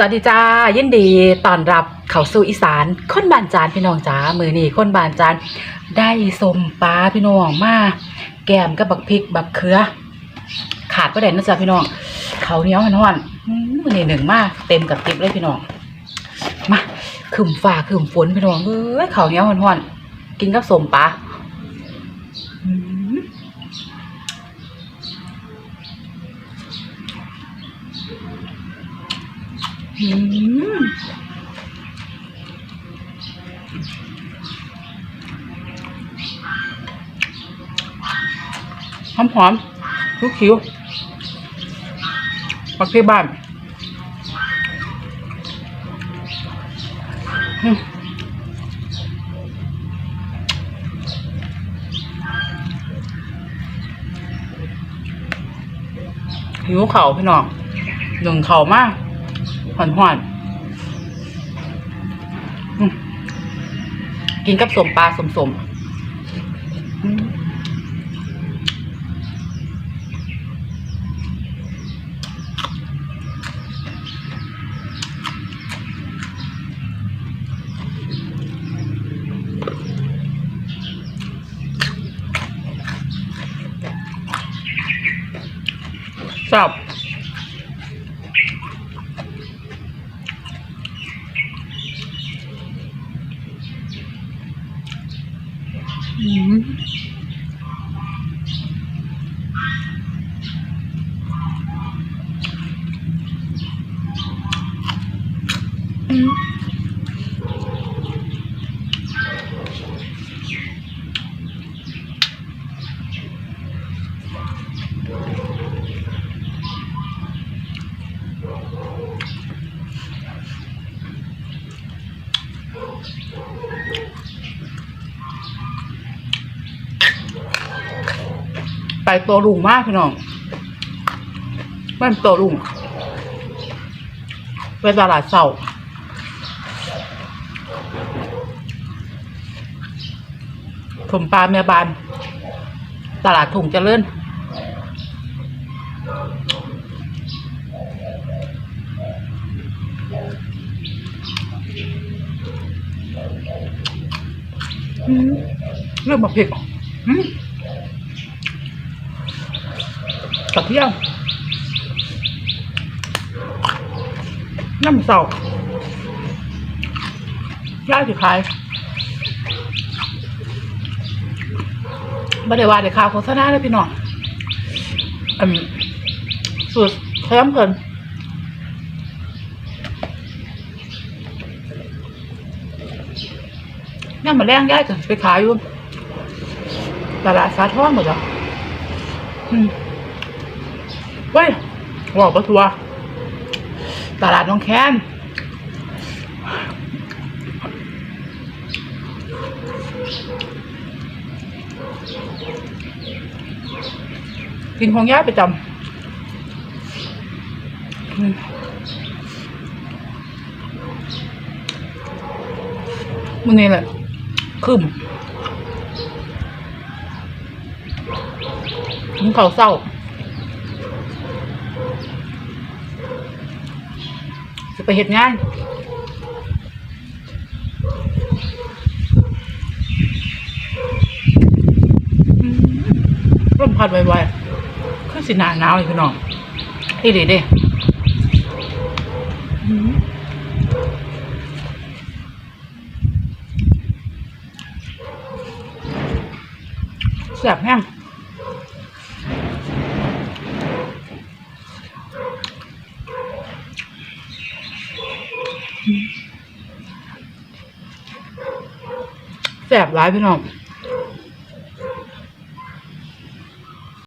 วัสดีจ้ายินดีต้อนรับเข้าสู่อีสานคนบานจานพี่น้องจ้ามือนี้คนบานจานได้สมปลาพี่น้องมาแกมกับบักพริกบักเขือ ขาดประเด็นะจ๊ะพี่น้องเขาเนี้ยวหนอนอืมมือนี้หนึ่งมาเต็มกับติ๊บเลยพี่น้องมาขึ้มฟ้าขึ้มฝนพี่น้องเอ้ยเขาเนี้ยวหอนกินกับสมปลาอืม อืม หอมหอมลูกคิ้วปักที่บ้านหิวเข่าพี่น้องหนึ่งเข่ามาก หวานหวานๆกินกับสมปลาสมสมๆอืมชอบ อืมอืมไปตัวลุงมากพี่น้องบ้านตัวลุงไปตลาดเสาถมปลาเมียบาน ตลาดถุงเจริญเรื่องมาเผ็ดอืม กระเทียมน้ำเสาย่าสิขายไม่ได้ว่าเดี๋ยวข่าวโฆษณาเลยพี่น้องอืมสูตรแคมเพิ่นย่ามาแรงย่าจะไปขายอยู่ตลาดสาทรหมดจ้ะอืม เว้ยบอกปะทัวตลาดน้องแคนกินของย่าประจำมันนี่แหละคึมกินเขาเศร้า จะไปเห็ดงานอืมร่มพัดไวๆคือสิหนาหนาวเลยพี่น้องอีดีเด้แสบแห้ง แสบร้ายพี่น้อง